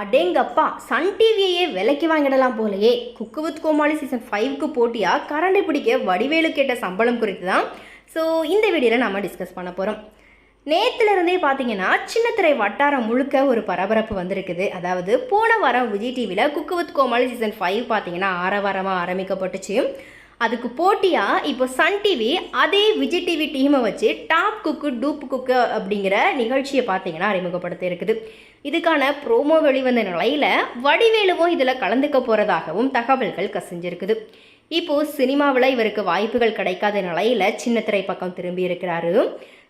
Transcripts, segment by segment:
அடேங்கப்பா சன் டிவியையே விலைக்கு வாங்கிடலாம் போலயே. குக்கு வித் கோமாளி சீசன் ஃபைவ்க்கு போட்டியாக கரண்டை பிடிக்க வடிவேலு கேட்ட சம்பளம் குறித்து தான் ஸோ இந்த வீடியோவில் நம்ம டிஸ்கஸ் பண்ண போகிறோம் நேற்றுலேருந்தே பார்த்தீங்கன்னா சின்னத்திரை வட்டாரம் முழுக்க ஒரு பரபரப்பு வந்திருக்குது. அதாவது போன வாரம் விஜய் டிவியில் cook with Komali season five பார்த்தீங்கன்னா ஆரவாரமாக ஆரம்பிக்கப்பட்டுச்சு. அதுக்கு போட்டியாக இப்போ சன் டிவி அதே விஜய் டிவி டீமை வச்சு டாப் குக்கு டூப் குக்கு அப்படிங்கிற நிகழ்ச்சியை பார்த்தீங்கன்னா அறிமுகப்படுத்த இருக்குது. இதுக்கான ப்ரோமோ வெளிவந்த நிலையில் வடிவேலுவும் இதில் கலந்துக்க போகிறதாகவும் தகவல்கள் கசிஞ்சிருக்குது. இப்போது சினிமாவில் இவருக்கு வாய்ப்புகள் கிடைக்காத நிலையில் சின்னத்திரை பக்கம் திரும்பி இருக்கிறாரு.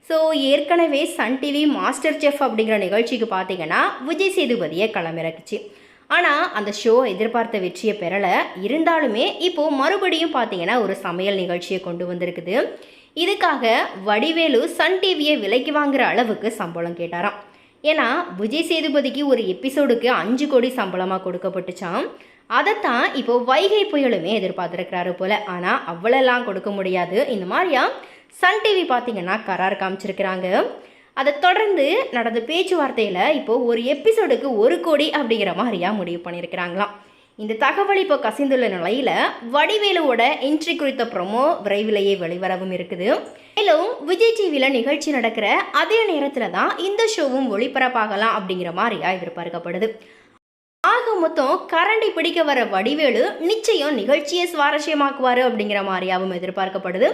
ஸோ ஏற்கனவே சன் டிவி மாஸ்டர் செஃப் அப்படிங்கிற நிகழ்ச்சிக்கு பார்த்தீங்கன்னா விஜய் சேதுபதியை களமிறக்குச்சு. ஆனால் அந்த ஷோ எதிர்பார்த்த வெற்றியை பெறலை. இருந்தாலுமே இப்போது மறுபடியும் பார்த்தீங்கன்னா ஒரு சமையல் நிகழ்ச்சியை கொண்டு வந்திருக்குது. இதுக்காக வடிவேலு சன் டிவியை விலைக்கு வாங்குற அளவுக்கு சம்பளம் கேட்டாராம். ஏன்னா விஜய் சேதுபதிக்கு ஒரு எபிசோடுக்கு அஞ்சு கோடி சம்பளமாக கொடுக்கப்பட்டுச்சாம். அதைத்தான் இப்போ வைகை புயலுமே எதிர்பார்த்துருக்கிறாரு போல. ஆனால் அவ்வளோலாம் கொடுக்க முடியாது. இந்த மாதிரியா சன் டிவி பார்த்தீங்கன்னா கரார் காமிச்சிருக்கிறாங்க. அதை தொடர்ந்து நடந்த பேச்சுவார்த்தையில் இப்போ ஒரு எபிசோடுக்கு ஒரு கோடி அப்படிங்கிற மாதிரியா முடிவு பண்ணியிருக்கிறாங்களாம். இந்த தகவல் இப்போ கசிந்துள்ள நிலையில் வடிவேலுவோட என்ட்ரி குறித்த ப்ரொமோ விரைவிலேயே வெளிவரவும் இருக்குது. மேலும் விஜய் டிவியில் நிகழ்ச்சி நடக்கிற அதே நேரத்தில் தான் இந்த ஷோவும் ஒளிபரப்பாகலாம் அப்படிங்கிற மாதிரியா எதிர்பார்க்கப்படுது ஆக மொத்தம் கரண்டி பிடிக்க வர வடிவேலு நிச்சயம் நிகழ்ச்சியை சுவாரஸ்யமாக்குவார் அப்படிங்கிற மாதிரியாகவும் எதிர்பார்க்கப்படுது.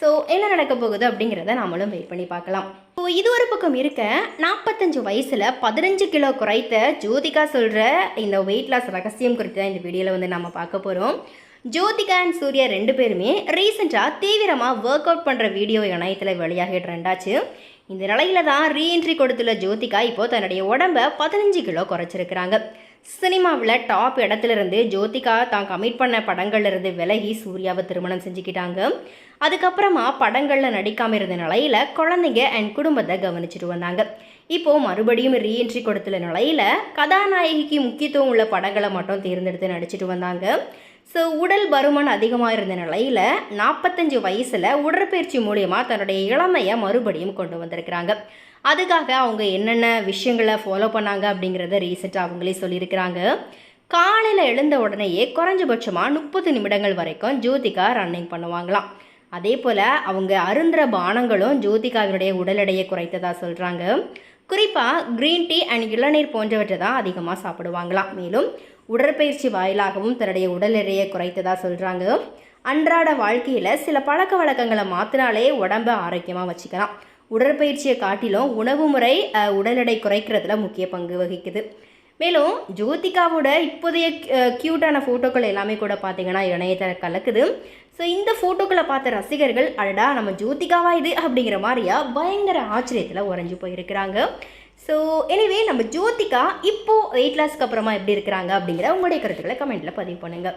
ஸோ என்ன நடக்க போகுது அப்படிங்கிறத நாமளும் வெயிட் பண்ணி பார்க்கலாம். ஸோ இது ஒரு பக்கம் இருக்க நாற்பத்தஞ்சு வயசில் பதினஞ்சு கிலோ குறைத்த ஜோதிகா சொல்கிற இந்த வெயிட் லாஸ் ரகசியம் குறித்து தான் இந்த வீடியோவில் வந்து நம்ம பார்க்க போகிறோம் ஜோதிகா அண்ட் சூர்யா ரெண்டு பேருமே ரீசெண்டாக தீவிரமாக ஒர்க் அவுட் பண்ணுற வீடியோ இணையத்தில் வெளியாகி ட்ரெண்டாச்சு இந்த நிலையில தான் ரீஎன்ட்ரி கொடுத்துள்ள ஜோதிகா இப்போ தன்னுடைய உடம்ப பதினஞ்சு கிலோ குறைச்சிருக்கிறாங்க. சினிமாவில் டாப் இடத்துல இருந்து ஜோதிகா தான் கமிட் பண்ண படங்கள்லேருந்து விலகி சூர்யாவை திருமணம் செஞ்சுக்கிட்டாங்க. அதுக்கப்புறமா படங்களில் நடிக்காமல் இருந்த நிலையில் குழந்தைங்க அண்ட் குடும்பத்தை கவனிச்சிட்டு வந்தாங்க. இப்போது மறுபடியும் ரீஎன்ட்ரி கொடுத்துள்ள நிலையில் கதாநாயகிக்கு முக்கியத்துவம் உள்ள படங்களை மட்டும் தேர்ந்தெடுத்து நடிச்சிட்டு வந்தாங்க. ஸோ உடல் பருமன் அதிகமாக இருந்த நிலையில் நாற்பத்தஞ்சு வயசில் உடற்பயிற்சி மூலயமா தன்னுடைய இளமையை மறுபடியும் கொண்டு வந்திருக்கிறாங்க. அதுக்காக அவங்க என்னென்ன விஷயங்களை ஃபாலோ பண்ணாங்க அப்படிங்கிறத ரீசெண்டாக அவங்களே சொல்லியிருக்கிறாங்க. காலையில் எழுந்த உடனேயே குறைஞ்சபட்சமாக முப்பது நிமிடங்கள் வரைக்கும் ஜோதிகா ரன்னிங் பண்ணுவாங்களாம். அதே போல் அவங்க அருந்துற பானங்களும் ஜோதிகாவினுடைய உடல் எடையை குறைத்ததாக சொல்கிறாங்க குறிப்பாக க்ரீன் டீ அண்ட் இளநீர் போன்றவற்றை தான் அதிகமாக சாப்பிடுவாங்களாம். மேலும் உடற்பயிற்சி வாயிலாகவும் தன்னுடைய உடல் எடையை குறைத்ததாக சொல்கிறாங்க அன்றாட வாழ்க்கையில் சில பழக்க வழக்கங்களை மாற்றினாலே உடம்பை ஆரோக்கியமாக வச்சுக்கலாம். உடற்பயிற்சியை காட்டிலும் உணவு முறை உடல் எடை குறைக்கிறதுல முக்கிய பங்கு வகிக்குது. மேலும் ஜோதிகாவோட இப்போதைய க்யூட்டான ஃபோட்டோக்கள் எல்லாமே கூட பார்த்தீங்கன்னா இணையத்தில் கலக்குது. ஸோ இந்த ஃபோட்டோக்களை பார்த்த ரசிகர்கள் அடடா நம்ம ஜோதிகாவா இது அப்படிங்கிற மாதிரியா பயங்கர ஆச்சரியத்தில் உறைஞ்சு போயிருக்கிறாங்க. ஸோ எனிவே நம்ம ஜோதிகா இப்போது வெயிட் லாஸ்க்கு அப்புறமா எப்படி இருக்கிறாங்க அப்படிங்கிற உங்களுடைய கருத்துக்களை கமெண்ட்டில் பதிவு பண்ணுங்கள்